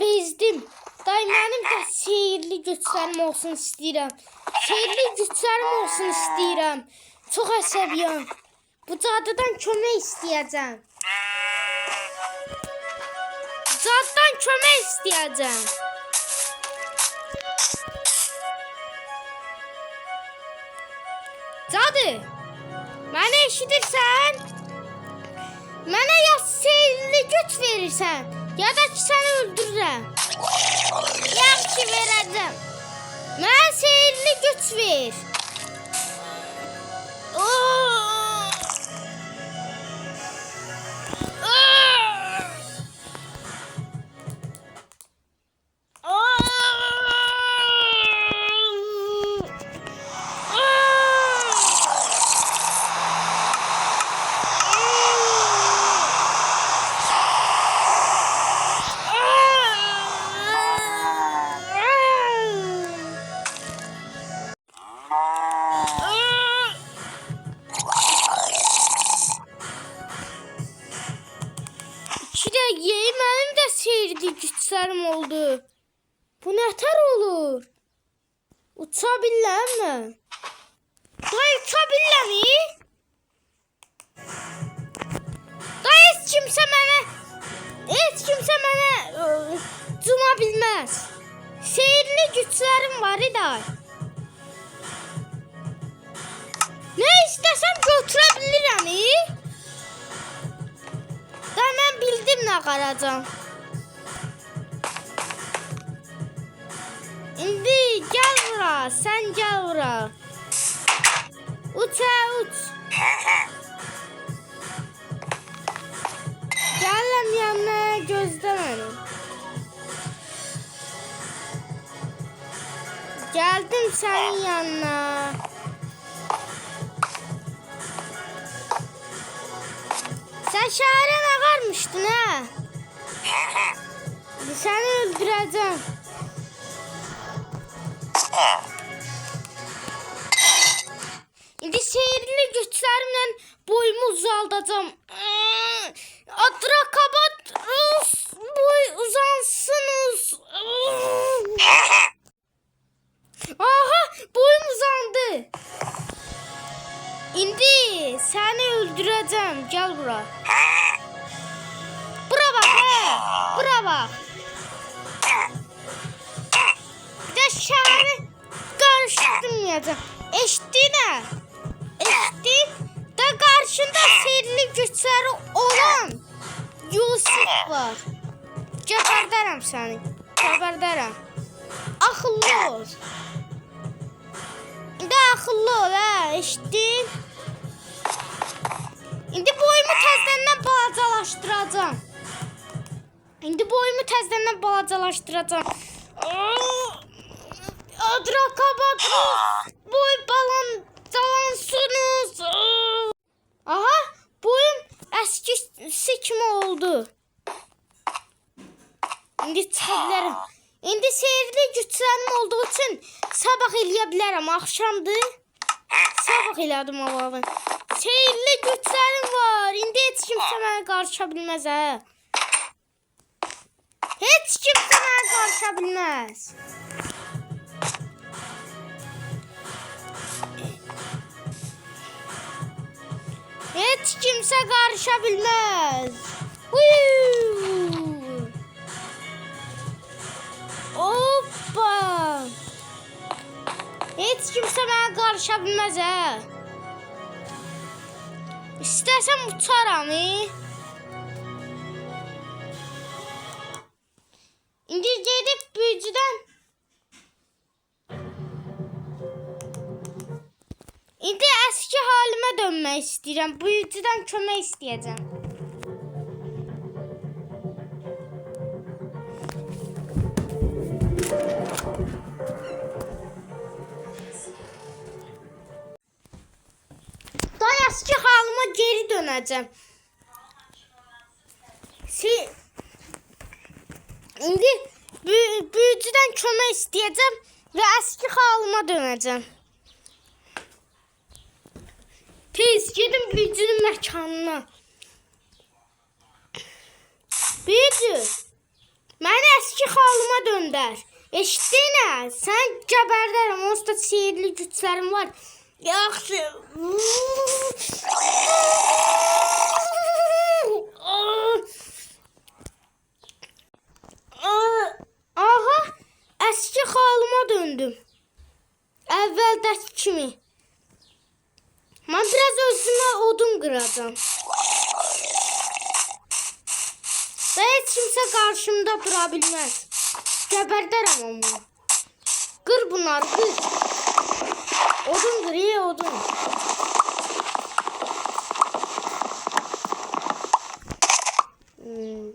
bezdim. Day mənim də seyirli güclərim olsun istəyirəm. Seyirli güclərim olsun istəyirəm. Çox əsəbiyəm. Bu cadıdan kömək istəyəcəm. Caddan kömək istəyəcəm. Cadı, məni eşidirsən? Mənə ya seyirli güc verirsən, ya da ki səni öldürürəm. Yaxşı verəcəm. Mənə seyirli güc ver. Yeğim benim de seyirdi güçlerim oldu. Bu neter olur? Uçabilir mi? Dayı uçabilir mi? Dayı hiç kimse bana hiç kimse bana ıı, cuma bilmez. Seyirli güçlerim var iday. Ne istesem götürebilirim iyi. Da ne karacağım. İndi gel bura, sen gel bura. Uç uç. Gel lan yanına gözde beni. Geldim senin yanına. Sen şehre ne varmıştın ha? Seni öldüreceğim. İndi seyirli güçlerimle boyumu uzaldacağım. İndi seni öldüreceğim. Gel bura. Bura bak he. Bura bak. Bir de şehri karıştırmayacağım. Eşti ne? Eşti de karşında sihirli güçleri olan Yusuf var. Geberderim seni. Geberderim. Akıllı ol. De akıllı ol ha. Eşittin? İndi boyumu təzədən balacalaşdıracağam. İndi boyumu təzədən balacalaşdıracağam. Adrakabadros. Boy balan dalansınız. Aha, boyum eskisi kimi oldu. İndi çıxa. İndi seyirli güclərim olduğu üçün sabah eləyə bilərəm. Axşamdır. Sabah elədim Allah'ım. Seyirli güçlerim var. İndi heç kimsə mənə qarışa bilməz hə. Heç kimsə mənə qarışa bilməz. Heç kimsə qarışa bilməz. Hoppa! Heç kimsə mənə qarışa bilməz hə. İstəsəm uçaram. e. İndi gedib büyücüdən İndi əski halimə dönmək istəyirəm. Büyücüdən kömək istəyəcəm. Daha halıma geri döneceğim. Si İndi büyü büyücüden kömək istəyəcəm və eski halıma döneceğim. Tez gedin büyücünün məkanına. Büyücü, məni eski halıma döndər. Eşitdin hə? Sən gəbərdərəm. Onsuz da sihirli güclərim var. Yaxşı. Aha, eski halıma döndüm. Əvvəldəki kimi. Mən biraz özümə odun qıracağam. Və heç kimsə qarşımda dura bilməz. Gəbərdərəm onu. Qır bunları, qır. Odun ye odun. Hmm.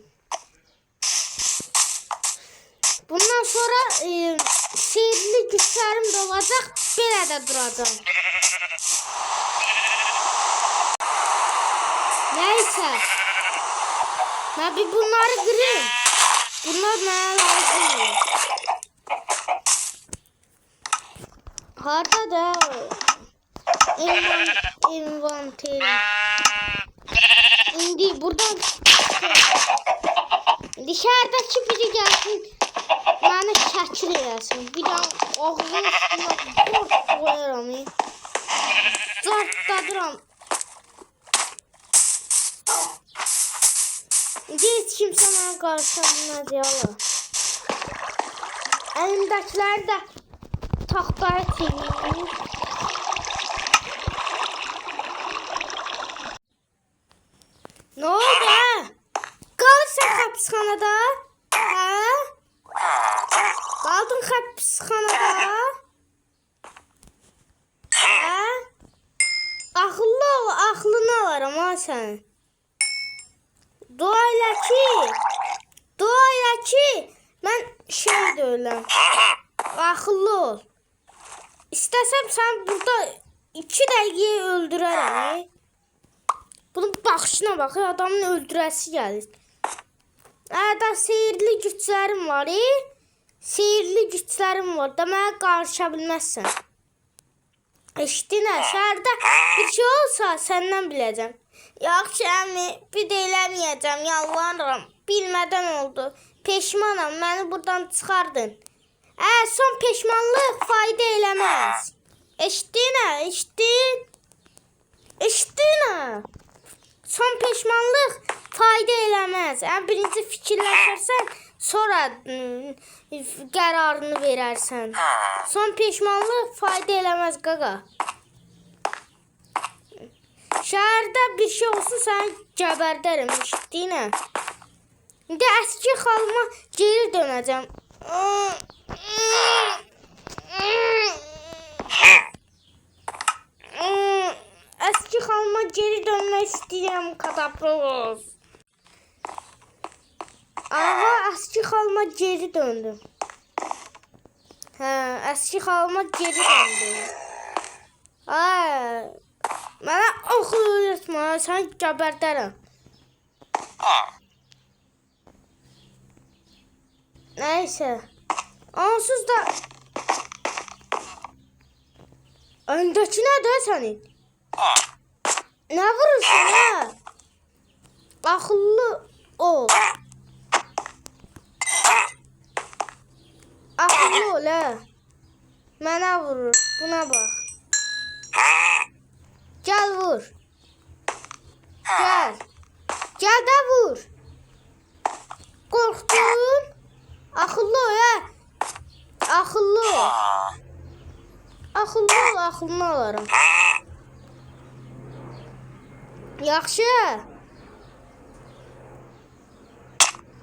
Bundan sonra e, sihirli güçlərim də olacaq. Belə də duracağam. Neyse. Ben bir bunları kırayım. Bunlar bana lazım. Harda da envan, envanter. Şimdi buradan dışarıdaki biri gelsin. Bana şəkil eləsin. Bir daha ağzının üstüne borç koyaram. Zartladıram. Hiç kimse bana karşı bilmez yalan. Elimdekileri de tahtaya çevireyim. Ne oldu ha? Hapishanede. Ha? Kaldın hapishanede. Ha? Akıllı ol, aklını alırım ha sen. Doğayla ki, doğayla ki, ben şey diyorum. Akıllı ol. İstesem sen burada iki dəqiqəyə öldürərəm. Bunun baxışına bax, adamın öldürəsi gəlir. Hətta sehirli güclərim var. E? Sehirli güclərim var. Deməli qarışa bilməzsən. Eşitdin hə? Şəhərdə bir şey olsa səndən biləcəm. Yaxşı əmi, bir də eləməyəcəm, yalvarıram. Bilmədən oldu. Peşmanam, məni buradan çıxardın. Ə, son peşmanlıq fayda eləməz. Eşitdin? Eşitdin hə? Son peşmanlıq fayda eləməz. Ən birinci fikirləşərsən, sonra qərarını verərsən. Son peşmanlıq fayda eləməz qaqa. Şəhərdə bir şey olsun sən gəbərdərəm, eşitdin hə? İndi əski xalıma geri dönəcəm. Eski halıma geri dönmek istiyorum Katapros. Aha eski halıma geri döndüm. Ha, eski halıma geri döndüm. Aa, bana oxu öyrətmə, sən gəbərdərəm. Neyse. Onsuz da Öndeki nədir sənin? Ne vurursun ha? Akıllı ol. Ha. Mənə vurur. Buna bax. Gel vur. Gel. Gel de vur. Korktun. Akıllı ol ha. Akıllı ol. Akıllı ol, aklını alarım. Yaxşı.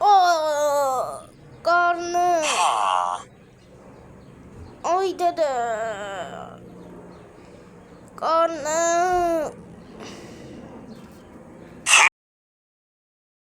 Oo, qarnım. Ay dədə. Qarnım.